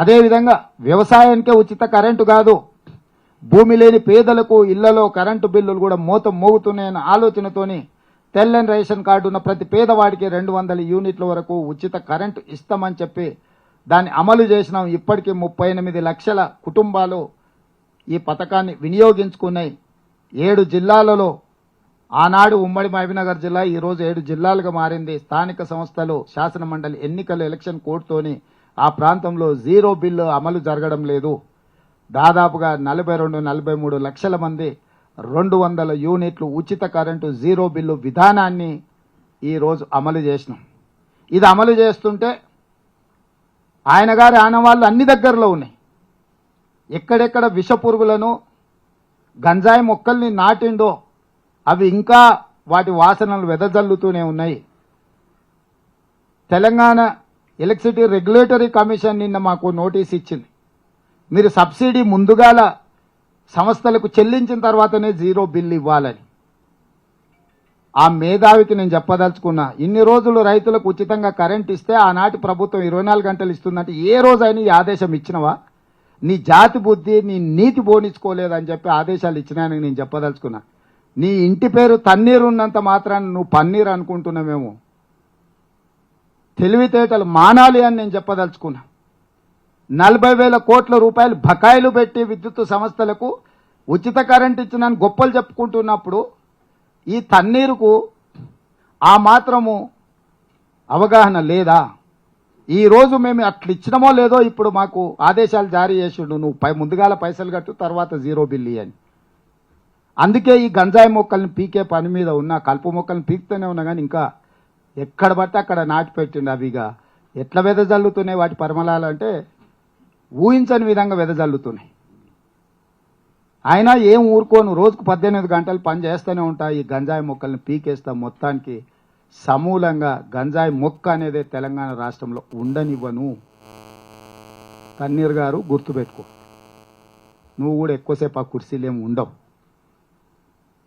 అదేవిధంగా వ్యవసాయానికే ఉచిత కరెంటు కాదు. భూమి లేని పేదలకు ఇళ్ళలో కరెంటు బిల్లులు కూడా మూత మోగుతున్నాయన్న ఆలోచనతోని తెల్లని రేషన్ కార్డు ఉన్న ప్రతి పేదవాడికి రెండు వందల యూనిట్ల వరకు ఉచిత కరెంటు ఇస్తామని చెప్పి దాన్ని అమలు చేసినాం. ఇప్పటికీ ముప్పై ఎనిమిది లక్షల కుటుంబాలు ఈ పథకాన్ని వినియోగించుకున్నాయి. ఏడు జిల్లాలలో ఆనాడు ఉమ్మడి మహబీనగర్ జిల్లా ఈరోజు ఏడు జిల్లాలుగా మారింది. స్థానిక సంస్థలు శాసనమండలి ఎన్నికల ఎలక్షన్ కోడ్తోని ఆ ప్రాంతంలో జీరో బిల్లు అమలు జరగడం లేదు. దాదాపుగా నలభై రెండు నలభై మూడు లక్షల మంది రెండు వందల యూనిట్లు ఉచిత కరెంటు జీరో బిల్లు విధానాన్ని ఈరోజు అమలు చేసినాం. ఇది అమలు చేస్తుంటే ఆయన గారి ఆనవాళ్ళు అన్ని దగ్గరలో ఉన్నాయి. ఎక్కడెక్కడ విష పురుగులను గంజాయి మొక్కల్ని నాటిండో అవి ఇంకా వాటి వాసనలు వెదజల్లుతూనే ఉన్నాయి. తెలంగాణ ఎలక్ట్రిసిటీ రెగ్యులేటరీ కమిషన్ నిన్న మాకు నోటీస్ ఇచ్చింది. మీరు సబ్సిడీ ముందుగాల సంస్థలకు చెల్లించిన తర్వాతనే జీరో బిల్ ఇవ్వాలని. ఆ మేధావికి నేను చెప్పదలుచుకున్నా ఇన్ని రోజులు రైతులకు ఉచితంగా కరెంట్ ఇస్తే ఆనాటి ప్రభుత్వం ఇరవై నాలుగు గంటలు ఇస్తుందంటే ఏ రోజైనా ఈ ఆదేశం ఇచ్చినవా? నీ జాతి బుద్ధి నీ నీతి పోనించుకోలేదని చెప్పి ఆదేశాలు ఇచ్చినాయని నేను చెప్పదలుచుకున్నా. నీ ఇంటి పేరు తన్నీరు ఉన్నంత మాత్రాన్ని నువ్వు పన్నీరు అనుకుంటున్నామేమో తెలివితేటలు మానాలి అని నేను చెప్పదలుచుకున్నా. నలభై వేల కోట్ల రూపాయలు బకాయిలు పెట్టి విద్యుత్ సంస్థలకు ఉచిత కరెంట్ ఇచ్చినని గొప్పలు చెప్పుకుంటున్నప్పుడు ఈ తన్నీరుకు ఆ మాత్రము అవగాహన లేదా? ఈ రోజు మేము అట్లా ఇచ్చినమో లేదో ఇప్పుడు మాకు ఆదేశాలు జారీ చేసిండు. నువ్వు పై ముందుగాల పైసలు కట్టు తర్వాత జీరో బిల్లు అని అందుకే ఈ గంజాయి మొక్కల్ని పీకే పని మీద ఉన్న కలుపు మొక్కల్ని పీకుతూనే ఉన్నా కానీ ఇంకా ఎక్కడ పడితే అక్కడ నాటి పెట్టిండు అవిగా ఎట్లా వెదజల్లుతున్నాయి వాటి పరిమళాలు అంటే ఊహించని విధంగా వెదజల్లుతున్నాయి. అయినా ఏం ఊరుకోను రోజుకు పద్దెనిమిది గంటలు పని చేస్తూనే ఉంటాయి ఈ గంజాయి మొక్కల్ని పీకేస్తాం మొత్తానికి సమూలంగా గంజాయి మొక్క అనేది తెలంగాణ రాష్ట్రంలో ఉండనివ్వను. తన్నీర్ గారు గుర్తుపెట్టుకో నువ్వు కూడా ఎక్కువసేపు ఆ కుర్చీలు ఏమి ఉండవు.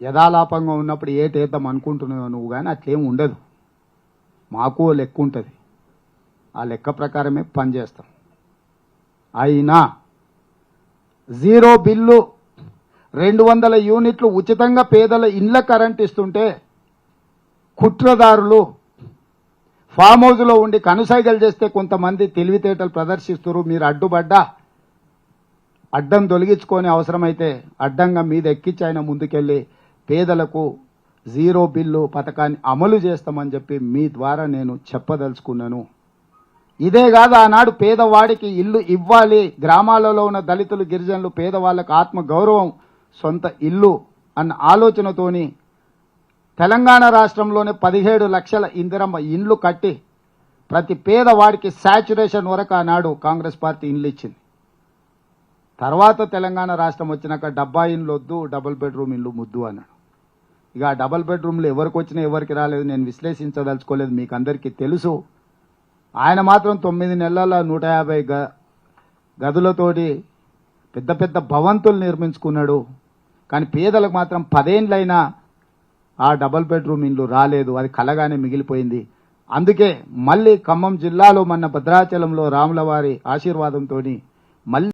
యథాలాపంగా ఉన్నప్పుడు ఏటేద్దాం అనుకుంటున్నావు నువ్వు కానీ అట్లేం ఉండదు. మాకు ఓ లెక్క ఉంటుంది. ఆ లెక్క ప్రకారమే పనిచేస్తాం. అయినా జీరో బిల్లు రెండు వందల యూనిట్లు ఉచితంగా పేదల ఇండ్ల కరెంట్ ఇస్తుంటే కుట్రదారులు ఫామ్ హౌస్లో ఉండి కనుసైగలు చేస్తే కొంతమంది తెలివితేటలు ప్రదర్శిస్తారు మీరు అడ్డుపడ్డా అడ్డం తొలగించుకొని అవసరమైతే అడ్డంగా మీద ఎక్కించి ఆయన ముందుకెళ్ళి పేదలకు జీరో బిల్లు పథకాన్ని అమలు చేస్తామని చెప్పి మీ ద్వారా నేను చెప్పదలుచుకున్నాను. ఇదే కాదు ఆనాడు పేదవాడికి ఇల్లు ఇవ్వాలి. గ్రామాలలో ఉన్న దళితులు గిరిజనులు పేదవాళ్ళకు ఆత్మగౌరవం సొంత ఇల్లు అన్న ఆలోచనతోని తెలంగాణ రాష్ట్రంలోనే పదిహేడు లక్షల ఇందిరమ్మ ఇండ్లు కట్టి ప్రతి పేదవాడికి శాచురేషన్ వరకు ఆనాడు కాంగ్రెస్ పార్టీ ఇండ్లు ఇచ్చింది. తర్వాత తెలంగాణ రాష్ట్రం వచ్చినాక డబ్బా ఇండ్లు వద్దు డబుల్ బెడ్రూమ్ ఇల్లు ముద్దు అన్నాడు. ఇక ఆ డబల్ బెడ్రూమ్లు ఎవరికి వచ్చినా ఎవరికి రాలేదు. నేను విశ్లేషించదలుచుకోలేదు. మీకు అందరికీ తెలుసు. ఆయన మాత్రం తొమ్మిది నెలల నూట యాభై గ గదులతోటి పెద్ద పెద్ద భవంతులు నిర్మించుకున్నాడు. కానీ పేదలకు మాత్రం పదేండ్లైనా ఆ డబల్ బెడ్రూమ్ ఇండ్లు రాలేదు. అది కలగానే మిగిలిపోయింది. అందుకే మళ్ళీ ఖమ్మం జిల్లాలో మన భద్రాచలంలో రాములవారి ఆశీర్వాదంతో మళ్ళీ